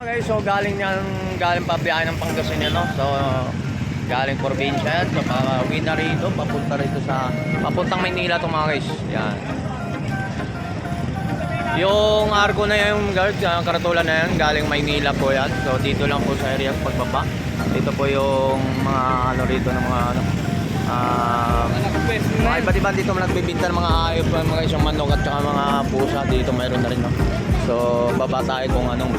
Okay, so galing yan, galing pa biyahe ng Pangasinan, no? So, galing probinsya yan. So, pauwi na rito, papunta rito sa, papuntang Maynila to mga guys. Yan. Yung arko na yung guard, yung karatulan na yan, galing Maynila po yan. So, dito lang po sa area pagbaba. Dito po yung mga ano rito ng mga ano, ah, mga iba't iba dito nagbibinta ng mga ayop, mga isang manok at saka mga pusa. Dito mayroon na rin, no? So, baba tayo kung anong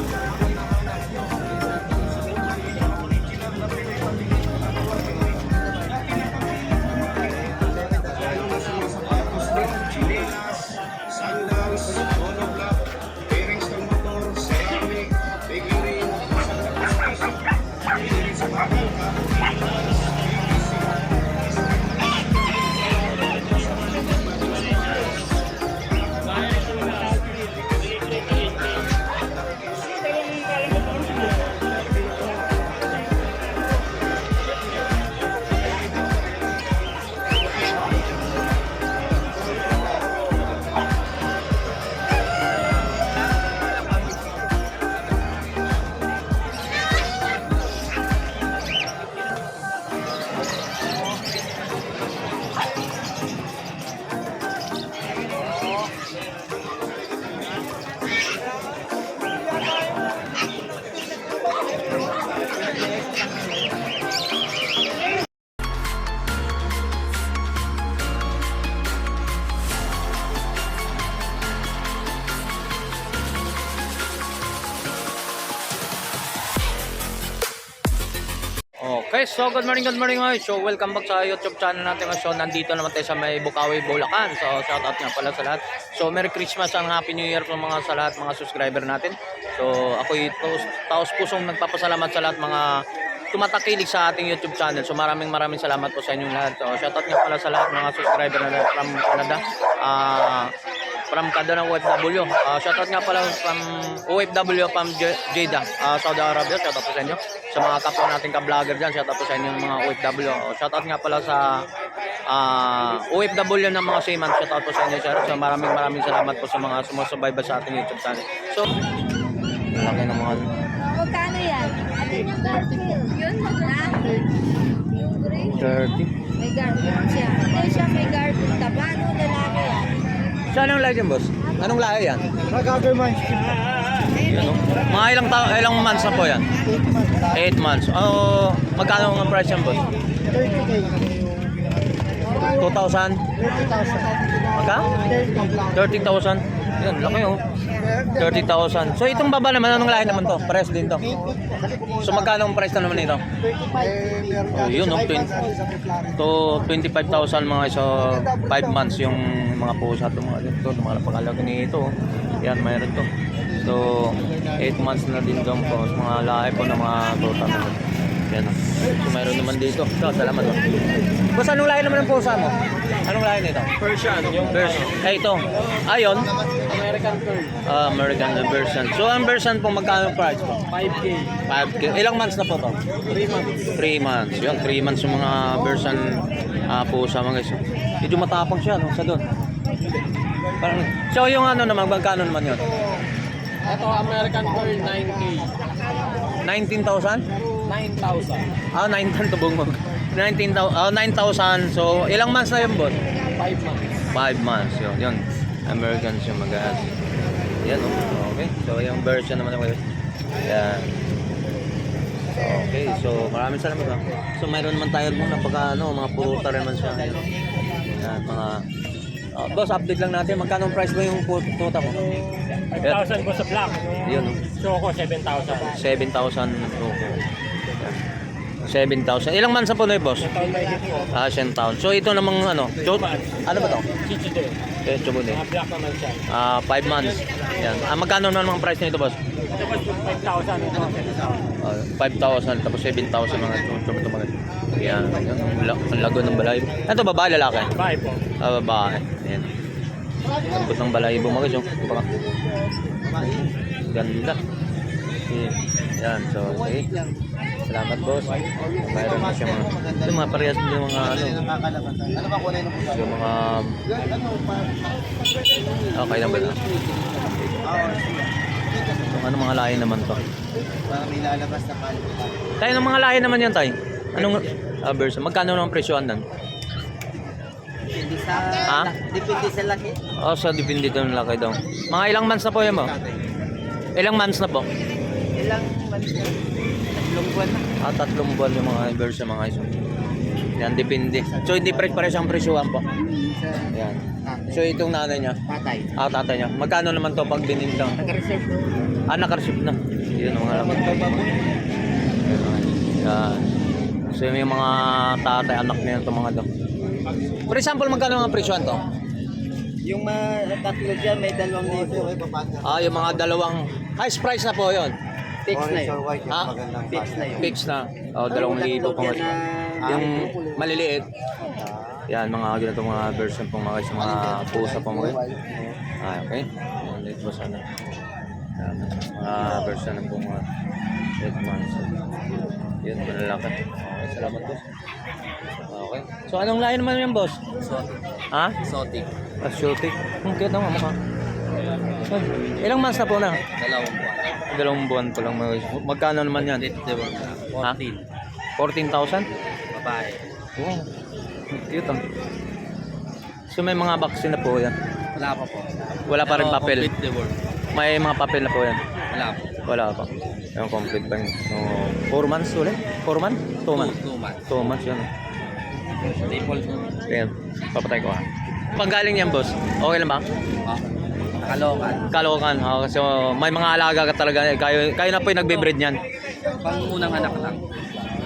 so good morning, good morning guys. So welcome back sa YouTube channel natin. So nandito naman tayo sa may Bukawi, Bulacan. So shout out nga pala sa lahat. So Merry Christmas and Happy New Year po mga sa lahat mga subscriber natin. So ako ito taos pusong nagpapasalamat sa lahat mga tumatakilig sa ating YouTube channel. So maraming maraming salamat po sa inyong lahat. So shout out nga pala sa lahat mga subscriber na from Canada. Ah from ng OFW. Uh, shoutout nga pala from OFW from Jeddah, uh, Saudi Arabia. Shoutout po sa inyo. Sa mga kapwa nating ka-vlogger dyan, shoutout po sa inyo mga OFW. Uh, shoutout nga pala sa uh, OFW ng mga seaman. Shoutout po sa inyo, sir. So maraming maraming salamat po sa mga sumusubayba sa ating YouTube channel. So, malaki ng mga Magkano yan? Yun na? Yung gray. 30. May garment siya. Hindi siya may garment. Tabano, lalaki. Saan ang lahi dyan, boss? Anong lahi yan? Nag-government Yan, no? Mga ilang, ta- ilang months na po yan? 8 months. Oh, magkano ang price yan, boss? 30k. 2,000? 30,000. Magka? 30,000. Yan, laki oh. 30,000. So itong baba naman, anong lahi naman to? Pares din to. So magkano ang price na naman ito? Oh, yun, no? 20. To 25,000 mga so 5 months yung mga pusa to mga ito, mga napakalaga nito. Yan, mayroon to. So 8 months na din doon po. Mga lahi po ng mga tuta na. Yan. So mayroon naman dito. So salamat. Oh. Boss, anong lahi naman ng pusa mo? Anong lahi nito? Persian, yung Version. Eh, ito. Ayon. American Pearl. Ah, American version. So, ang version po, magkano price po? 5k. 5K. Ilang months na po to? 3 months. 3 months. Yun, 3 months yung mga version ah, po sa mga guys. Medyo matapang siya, no? Sa doon. Parang, so, yung ano naman, magkano naman yun? Ito, American Pearl 9k. 19,000? 9,000. Ah, 9,000 to bungog. 19,000. Ah, 9,000. So, ilang months na yun, boss? 5 months. 5 months. Yun, yun. Americans yung mag Yan, oh. Okay. So, yung version naman ng Yan. Okay, so maraming salamat ha. So mayroon naman tayo muna pagka ano, mga puruta rin naman siya. Yan, Yan mga Ah, boss, update lang natin. Magkano ang price ba yung tuta mo? 5,000 ko sa black. Yun, oh. So ko 7,000. 7,000 tuko. Yan. 7,000. Ilang months na po na boss? Taon may hit ko. Ah, 10 taon. So ito namang ano, jo- ano ba to? Chichide. Black naman siya. Ah, 5 months. Yan. Ah, magkano naman ang price nito, boss? Ito po 5,000. Ito 7,000. Ah, 5,000 tapos 7,000 mga chucho ito mga. Yan. Ang la- Ang lago ng balay. Ito babae lalaki. Bye po. Ah, babae. Yan. Lambot ng balahibo mga guys. oh. Ganda. Yan. So, okay. Salamat boss. Mayroon na siya mga. Ito mga parehas yung mga ano. Ano ba kulay ng pusa? Yung mga. Okay lang ba na? Ano mga lahi naman to? Para may lalabas na palo. Tayo ng mga lahi naman yan, tay. Anong ah, version? Magkano naman presyohan nan? Depende sa... Ha? Depende sa laki. Oh, sa depende doon laki daw. Mga ilang months na po yan mo? Ilang months na po? Ilang months na? Tatlong buwan na. Ah, tatlong buwan yung mga version mga iso. Yan, depende. So, hindi pare-pares ang presyohan po. Sa Yan. So, itong nanay niya. patay. Ah, tatay niya. Magkano naman to pag bininta? Nag-reserve ko. Ah, nakareceive na. Yun ang mga Para magbababoy. Yan. So, yung mga tatay, anak niya itong mga to. For example, magkano ang presyohan to? Yung mga tatlo dyan, may dalawang libo. Ah, yung mga dalawang highest price na po yon. Fix na yun. Ha? Fix na yun. Fix na. Oh, dalawang libo po. Na- Yung maliliit. Yan, mga ganito mga version pong mga sa mga pusa pong mga. Ah, okay. Yan, dito po sana. Yan, mga version ng pong mga 8 months. Yan, malalaki. Okay, salamat boss. Okay. So, anong lahi naman yan, boss? Exotic. Ha? Exotic. Exotic. Hmm, cute naman mukha. Ay, Ilang months na po na? Dalawang buwan. Dalawang buwan pa lang. mga- Magkano naman yan? Ha? 14,000? Babae. Wow. Cute ah. So may mga vaccine na po yan. Wala pa po. Wala pa rin papel. Complete the world. May mga papel na po yan. Wala po. Wala pa. Yung complete pa yun. So, 4 months ulit? 4 months? 2 months? Two months. 2 months yun. Staple. Ayan. Papatay ko ha. Pag galing yan boss, okay lang ba? Ah. Kalokan. Kalokan. Oh, so may mga alaga ka talaga. Eh, kayo, kayo na po yung nagbe-breed niyan. Pangunang anak lang.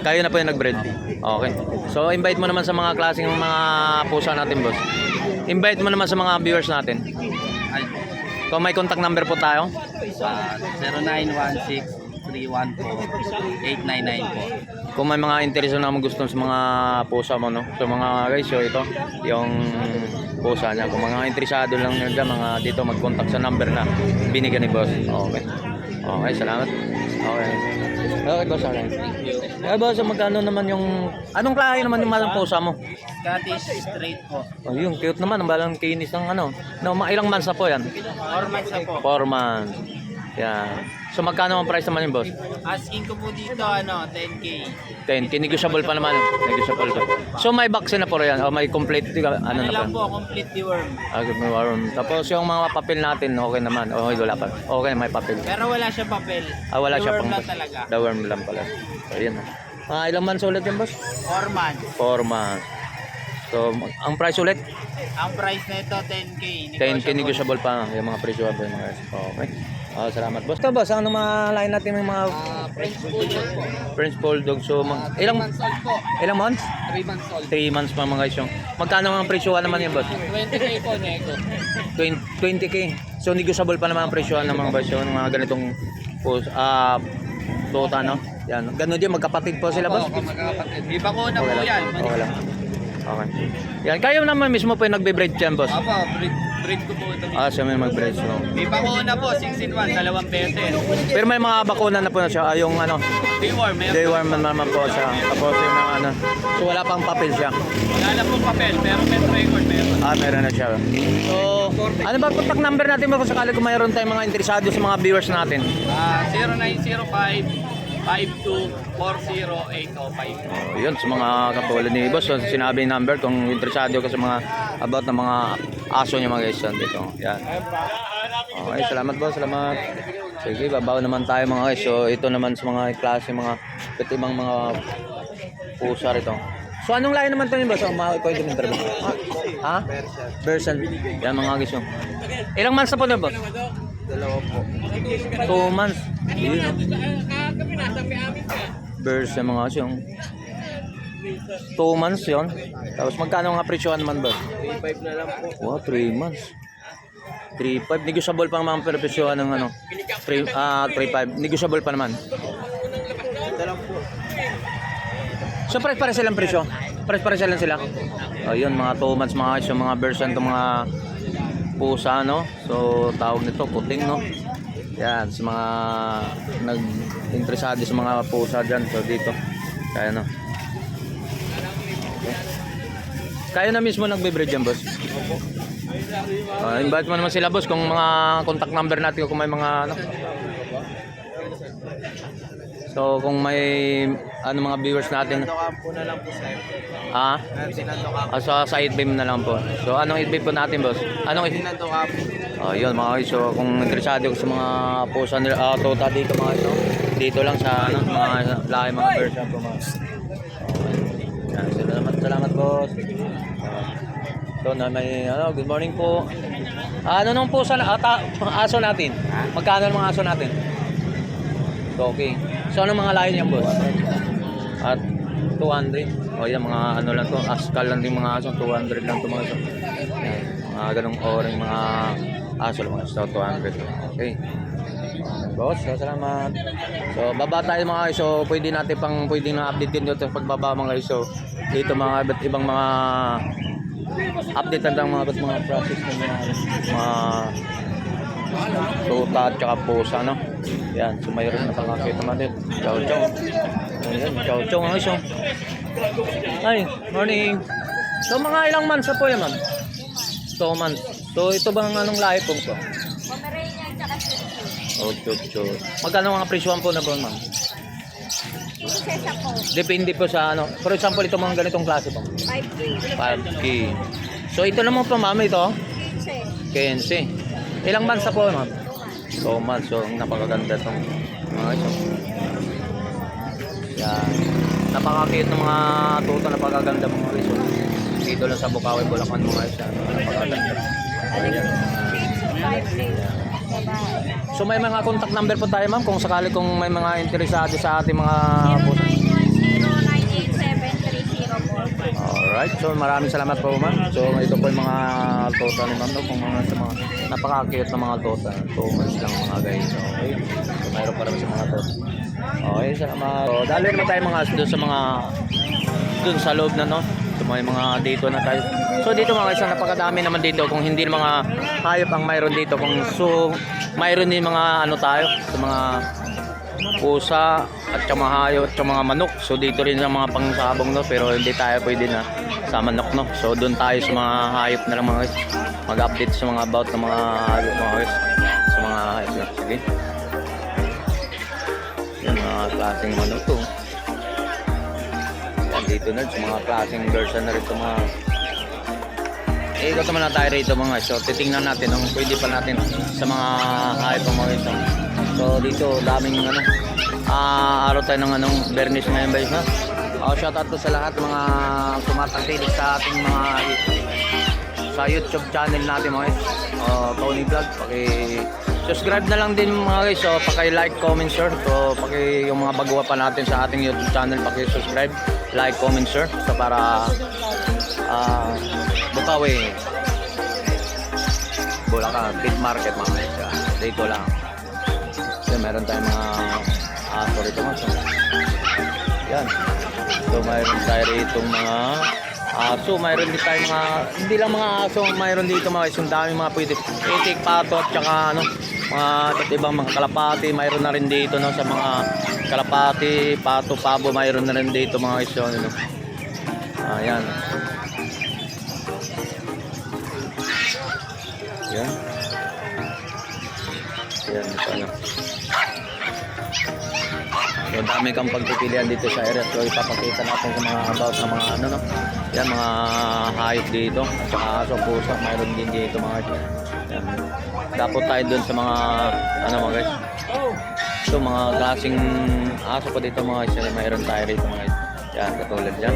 Kayo na po yung nag-breed. Okay. So invite mo naman sa mga klaseng mga pusa natin, boss. Invite mo naman sa mga viewers natin. Ay. Kung may contact number po tayo. Uh, 0916 0931 po 899. Kung may mga intereso na gusto sa mga pusa mo no, sa mga guys, so ito yung pusa niya. Kung mga interesado lang niya mga dito mag-contact sa number na binigyan ni boss. Okay. Okay, salamat. Okay. Okay, boss. Okay. Thank you. Eh, boss, magkano naman yung... Anong klahe naman yung malang pusa mo? Scottish straight po. Oh, yung cute naman. Ang balang kinis ng ano. No, ilang months na po yan? 4 months na po. 4 months. Yan. So magkano ang price naman yung boss? Asking ko po dito, ano, 10K. 10. Negotiable pa naman. Negotiable pa. So may vaccine na po yan. O may complete ano Ano na lang po. po, complete deworm. Ah, good may warm. Tapos yung mga papel natin, okay naman. Okay, wala pa. Okay, may papel. Pero wala siya papel. Ah, wala siya Deworm pang... lang talaga. The worm lang pala. So, yan. Ah, ilang months ulit yan, boss? 4 months. 4 months. So, ang price ulit? Ang price na ito, 10K. 10k negotiable pa yung mga presyo yung mga okay. Ah, salamat boss. Ito boss, ano mga line natin ng mga Ah, French Bulldog po. French Bulldog? So, mag, ilang months old po. ilang months? 3 months old. 3 months pa mga guys yung. Magkano ang presyo naman yan boss? 20K po, Nego. 20, 20k. So, negotiable pa naman ang presyo ng mga boss yung mga ganitong post, ah, tota, no? Yan. Ganun din, magkapatid po sila boss? Opo, magkakapatid. Di ba ko na po Okay yan? Okay lang. Okay. Yan, kayo naman mismo po yung nagbe-breed dyan, boss. Apo, breed, breed ko po ito. Ah, siya may mag-breed. So. Di ba ko na po, 6 in 1, dalawang beses. Pero may mga bakuna na po na siya. Ah, yung ano, Deworm, meron. Day one man naman po siya. Tapos yung mga ano. So wala pang papel siya. Wala na pong papel, pero met record meron. Ah, meron na siya. So, ano ba contact number natin ba kung sakali kung mayroon tayong mga interesado sa mga viewers natin? Ah, 0905 5240 Oh, yun, sa mga katulad ni Boss, so, sinabi yung number kung interesado ka sa mga about ng mga aso niya mga guys yan dito. Yan. Okay, salamat boss, salamat. Sige, babaw naman tayo mga guys. So, ito naman sa mga klase, mga iba't ibang mga pusa rito. So, anong lahi naman ito yung boss? Ang mga pwede mong interview. Ha? Version. Yan mga guys yung. Ilang months na po na boss? Dalawa po. Two months. Yun, no? Version mga guys yung. Two months yun. Tapos magkano nga presyohan naman boss? 35 na lang po. Wow, 3 months. 3.5. Negotiable pa ang mga presyohan ng ano? 3, ah 3.5. Negotiable pa naman. Ito lang po. So, pare pare silang presyo? Pare pare silang sila? Ayun, mga 2 months mga guys, yung mga version ng mga pusa, no? So, tawag nito, puting, no? Yan, sa mga nag-interesado sa mga pusa dyan. So, dito. Kaya, no? Kaya na mismo nagbe-breed yan, boss? Uh, invite mo naman sila, boss, kung mga contact number natin kung may mga, ano? So kung may ano mga viewers natin Kampo na lang po ah Kampo. ah, sa side beam na lang po. So anong i po natin boss? Anong i Fernando Kampo. Oh, yun mga guys. So kung interesado ko sa mga pusa nila, ah, tota dito mga guys, dito lang sa ano, mga lahi mga version po mga. Yan, salamat, salamat boss. Ah, So na may ano, good morning po. Ah, ano nung pusa na ata, aso natin? Magkano ang mga aso natin? So, okay. So ano mga lahi niyan boss? At 200. O yan, mga ano lang to. Askal lang din mga aso. 200 lang to mga aso. Yan. Mga ganong oring mga aso lang mga aso. 200. Okay. Boss, so, salamat. So, baba tayo mga guys. So, pwede natin pang pwede na update din dito pagbaba mga guys. So, dito mga iba't ibang mga update lang mga iba't mga process ng mga mga tuta at saka pusa, no? Yan, so mayroon na pangakit naman din. Chow chow. Ayan, chow chow mga iso. Ay, morning. So mga ilang months na po yan, ma'am? Two months. So ito bang anong lahi po to? Pomeranian tsaka Shih Tzu. Oh, chow chow. Magkano mga presyoan po na po, ma'am? Prinsesa ko, Depende po sa ano. For example, ito mga ganitong klase po. 5K. 5K. So ito naman po, ma'am, ito. 15. 15. Ilang months na po, ma'am? So months. So napakaganda itong mga ito. Yan. Napaka-cute ng mga tuto, napakaganda mga ito. Dito lang sa Bukawi, Bulacan mga ito. Napakaganda. Ayan. Shih Tzu, 5K. Babae. So may mga contact number po tayo ma'am kung sakali kung may mga interesado sa ating mga pusa. 0910-987-3045. Alright, so maraming salamat po ma'am. So ito po yung mga tota ni ma'am kung mga sa mga napaka-cute na mga tota. 2 months lang mga guys. Okay. So mayroon pa rin sa mga tota. Okay, salamat. So dali naman tayo mga doon sa mga doon sa loob na no. So may mga dito na tayo. So dito mga guys, napakadami naman dito kung hindi mga hayop ang mayroon dito kung so mayroon din mga ano tayo sa mga pusa at saka mga hayop at mga manok. So dito rin sa mga pangsabong no pero hindi tayo pwede na sa manok no. So doon tayo sa mga hayop na lang mga guys. Mag-update sa mga about ng mga hayop mga guys. Sa mga hayop na. Sige. Yan mga klaseng manok to. Dito na sa mga klaseng version na rin ito mga eh, ikot naman na tayo rito mga so titingnan natin ang pwede pa natin sa mga ang mga ito. So dito daming ano ah araw tayo ng anong Bernis ngayon guys ha. Oh, shout out to sa lahat mga tumatangkilik sa ating mga sa YouTube channel natin mga guys. Oh, Tony Vlog, paki subscribe na lang din mga guys. So paki like, comment, share. So paki yung mga baguha pa natin sa ating YouTube channel, paki subscribe, like, comment, share. So para ah Bukawi Bulacan Pit Market mga Ah, dito lang. So, meron tayong mga aso rito mga so, yan. So mayroon tayo rito mga aso. Mayroon din tayo mga hindi lang mga aso mayroon dito mga yung dami mga pwede itik pato at saka ano mga iba't ibang mga kalapati. Mayroon na rin dito no sa mga kalapati pato pabo mayroon na rin dito mga guys yun, ano. Ayan. Yan. Yan, ito ano. So, dami kang pagpipilian dito sa area. So, ipapakita natin sa mga about ng mga ano, no? Yan, mga hayop dito. Saka aso, pusa. Mayroon din dito mga yan. Dapat tayo dun sa mga, ano mga guys. Ito, mga klaseng aso pa dito mga guys. Mayroon tayo rito mga. Yan, katulad yan.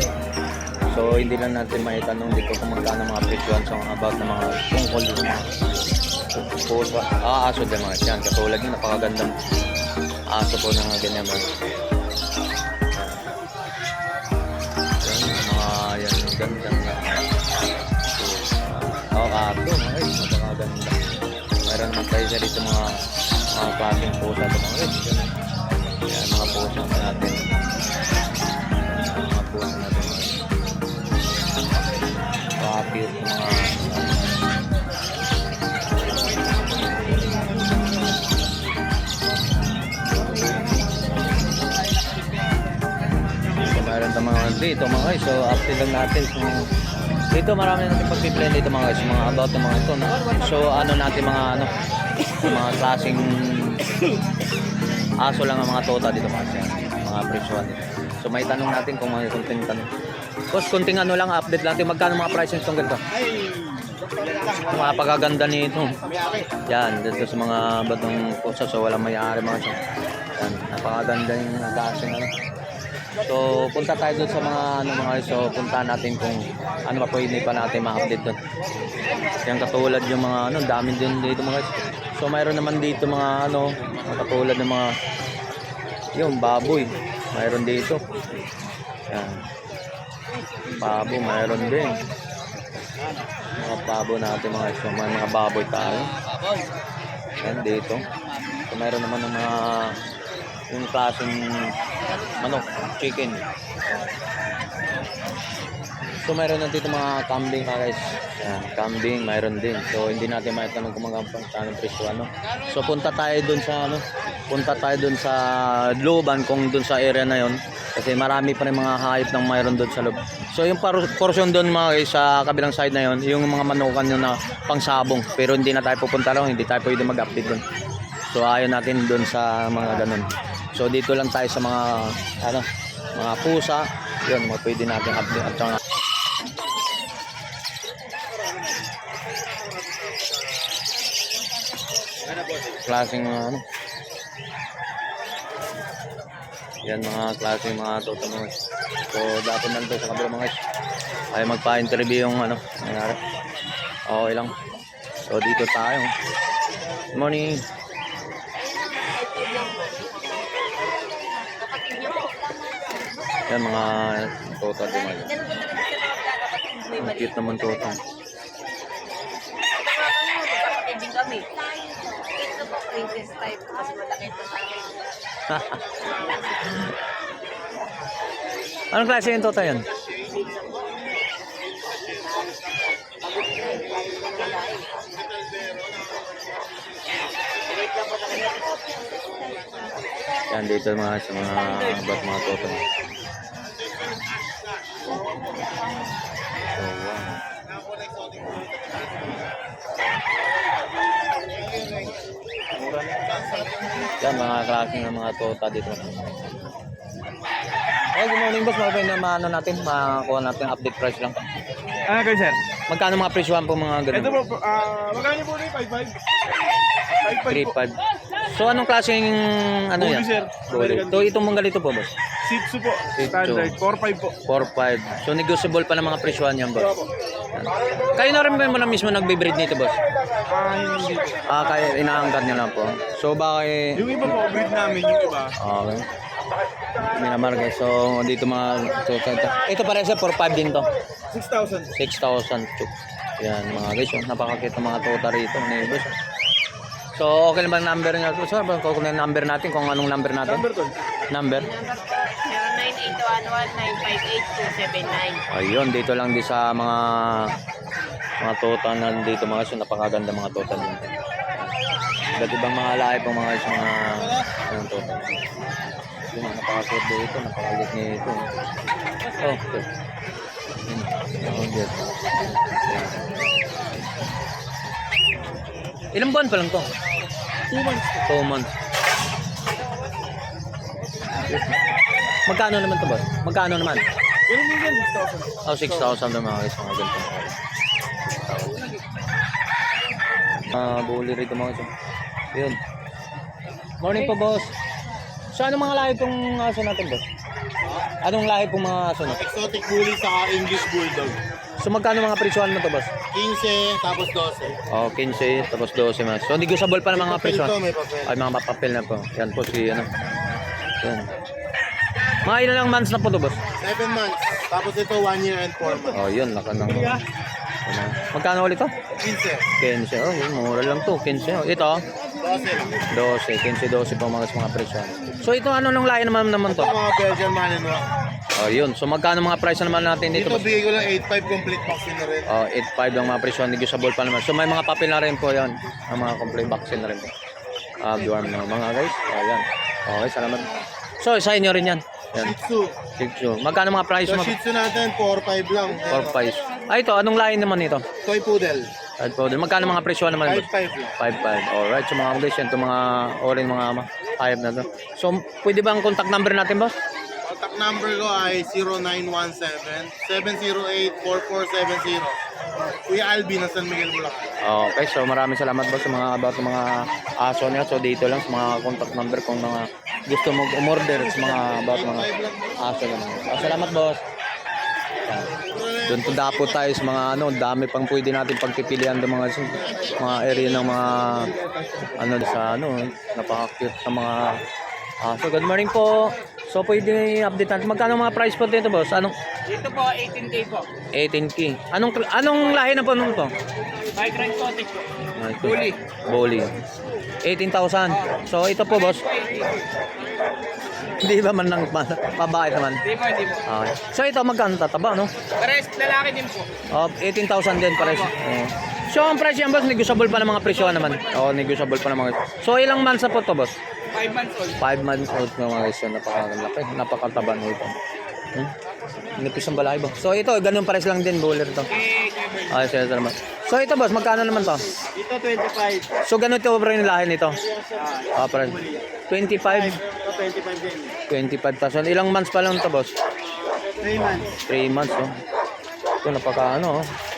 So, hindi lang natin maitanong dito kung magkano mga presyon mga about ng mga tungkol sa mga pusa. Ah, aso din mga yan. Katulad yun, napakagandang aso po na ganyan mga. Mga klaseng pusa ito mga guys. Yan mga pusa natin. Mga pusa natin. Kapit mga mayroon tayong mga dito mga guys. So, update lang natin. So, dito marami natin pagpiplan dito mga guys. Mga about ng mga ito. No? So, ano natin mga ano, mga klaseng aso lang ang mga tota dito mga sir. Mga presyohan dito. So may tanong natin kung may kunting tanong. Boss, kunting ano lang, update natin. Magkano mga prices itong ganito? Mga pagaganda nito. Yan, dito sa mga batong pusa. So walang may-ari mga sir. Yan, napakaganda yung dasing ano. So, punta tayo doon sa mga ano mga so punta natin kung ano pa pwede pa natin ma-update doon. Yan katulad yung mga ano, dami din dito mga. So, mayroon naman dito mga ano, katulad ng mga yung baboy. Mayroon dito. Yan. Babo, mayroon din. Mga babo natin mga. So, may mga baboy tayo. Yan dito. So, mayroon naman ng mga yung klaseng manok, chicken. So mayroon na dito mga kambing mga guys. Yan, kambing mayroon din. So hindi natin maitanong kung mga anong presyo ano. So punta tayo dun sa ano, punta tayo dun sa looban kung dun sa area na yon kasi marami pa rin mga hayop ng mayroon doon sa loob. So yung portion doon mga guys sa kabilang side na yon, yung mga manukan yun na pangsabong. Pero hindi na tayo pupunta lang, hindi tayo pwede mag-update doon. So ayaw natin doon sa mga ganun. So dito lang tayo sa mga ano, mga pusa. Yun, mga pwede natin update at saka klaseng mga ano. Yan mga klaseng mga toto mga. So dapat nandito sa kabila mga. Ay magpa-interview yung ano, nangyari. Okay lang. So dito tayo. Morning. Yan mga tota din Ang cute naman tota. Din kami. Ito po, princess type. Mas malaki ito sa akin. Anong klase yung tota yan? Yan dito mga sa mga bat mga toto. So, wow. Yan mga klase ng mga tota dito. Oh, good morning boss. Mabay na maano natin, makakuha natin update price lang. Ano kayo, sir? Magkano mga presyohan po mga ganun? Ito po, ah, magkano po rin? 5-5? 5-5 po. 3.5. So anong klaseng ano Bully, yan? sir. Bully. American So itong mga ganito po boss? Shih Tzu po, Shih Tzu. standard. 4-5 po. 4.5. So negotiable pa ng mga presyohan yan boss? Yan. Kayo na rin ba mo na mismo nagbe-breed nito boss? Ah, hindi po. Ah, kaya inaangkat niyo lang po. So baka eh... Yung iba po, breed namin, yung iba. Okay. Minamar guys. So dito mga... So, ito, ito pare sa 4.5 din to. 6,000. 6,000 chuk. Yan mga guys, oh. napakakita mga tota rito, neighbors. So, okay naman ang number niya. So, yung number natin, kung anong number natin? Number to. Number? Number po, 09811-958-279. Ayun, dito lang di sa mga mga tota na dito mga guys, napakaganda mga tota dito. Iba't mga lahi po mga guys, mga mga tota. Yun, napakasort dito, napakalit nito. Oh, okay. Yun, dito. Ilang buwan pa lang to? 2 months. 2 months. Magkano naman to boss? Magkano naman? Pero minsan 6,000. Oh, 6,000 na mga guys, mga ganito mga guys. 6,000. Ah, bully rito mga guys. Yun. Morning po, boss. So, anong mga lahi itong aso natin, boss? Anong lahi pong mga aso natin? Exotic bully sa English Bulldog. So, magkano mga presyohan mo to, boss? 15, tapos 12. Oh, 15, tapos 12 mga. So, negotiable pa ng mga papel. Ay, mga papel na po. Yan po si, ano. Yan. Mga ilan lang months na po to, boss? 7 months. Tapos ito 1 year and 4 months. Oh, yun. Laka ng... Ano. Magkano ulit to? 15. 15. Oh, yun, mura lang to. 15. Oh. Ito, 12. 12. 15, 12 po mga mga presyo. So, ito ano nung lahi naman naman to? Ito mga Belgian Malinois. Oh, yun. So, magkano mga price naman natin dito? Dito boss? bigay ko lang 8.5 complete vaccine na rin. Oh, 8.5 ang mga presyo. Negotiable pa naman. So, may mga papel na rin po yan. Ang mga complete vaccine na rin po. Ah, dorm na mga guys. Ayan. Okay, salamat. So, sa inyo rin yan. Yan. Shih Tzu. Shih Tzu. Magkano mga price So mo? Shih Tzu natin 4.5 lang. For price. Ah, ito. Anong lahi naman ito? Toy Poodle. Kahit po. Magkano mga presyo naman? boss? 5.5 lang. 5.5. Alright. So mga guys, yan. Ito mga orin mga Hayop na to. So, pwede ba ang contact number natin, boss? Contact number ko ay 0917-708-4470. Kuya Albi ng San Miguel, Bulacan. Okay, so maraming salamat boss sa mga about sa mga aso niya. So dito lang sa mga contact number kung mga gusto mo umorder sa mga about mga aso niya. So, salamat boss. Doon to dapo tayo sa mga ano, dami pang pwede natin pagpipilian ng mga mga area ng mga ano sa ano, napaka-cute ng mga aso. Good morning po. So pwede i-update natin. Magkano mga price po dito boss? Anong Dito po, 18K po. 18k? Anong anong lahi na po nung to? Migrant cottage po. Bully. Bully. 18,000. So ito po boss. Hindi ba man lang pa- pabahay naman? Hindi po, hindi po. Okay. So ito magkano tataba no? Pares, lalaki din po. Oh, 18,000 din pares. Oo. So ang presyo yan boss, negotiable pa ng mga presyo naman. Oo, negotiable pa ng mga. So ilang months na po to boss? 5 months old. 5 months old na mga guys. Napakalaki, napakataba nito. Hmm? Nipis ang balay ba? So ito, ganun pares lang din, bowler to. Bern. Okay, sige, salamat. So ito boss, magkano naman to? Ito 25. So ganun ito pa rin yung lahi nito? Ah, pares. 25? Ito 25 din. 25,000. Ilang months pa lang ito, boss? 3 months. 3 months, oh. Ito, napaka ano, oh.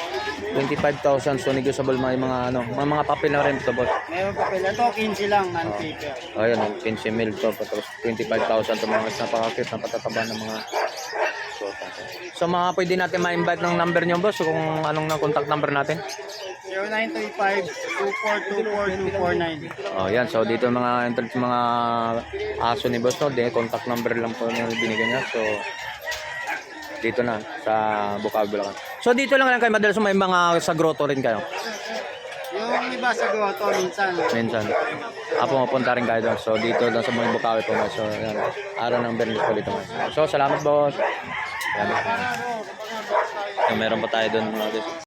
25,000. So, negotiable mga, mga ano, mga, mga papel na rin ito, boss. Meron pa pala. Ito 15 lang, non-paper. Oh, Ayan, oh, 15 mil to. Tapos 25,000 ito mga napakakit na patataba ng mga So, mga pwede natin ma-invite ng number nyo, boss, kung anong na contact number natin. 0935-2424-249. Oh, yan. So, dito mga mga aso ni boss, no? De, contact number lang po yung binigay niya. So, dito na sa Bukawi, Bulacan. So, dito lang lang kayo madalas may mga sa grotto rin kayo. Yung iba sa grotto minsan. Minsan. Ako mapunta rin kayo doon. So, dito lang sa mga Bukawi po. guys. So, yan. Araw ng Bernis po dito. guys. So, salamat boss. Yan. So, meron pa tayo doon mga guys.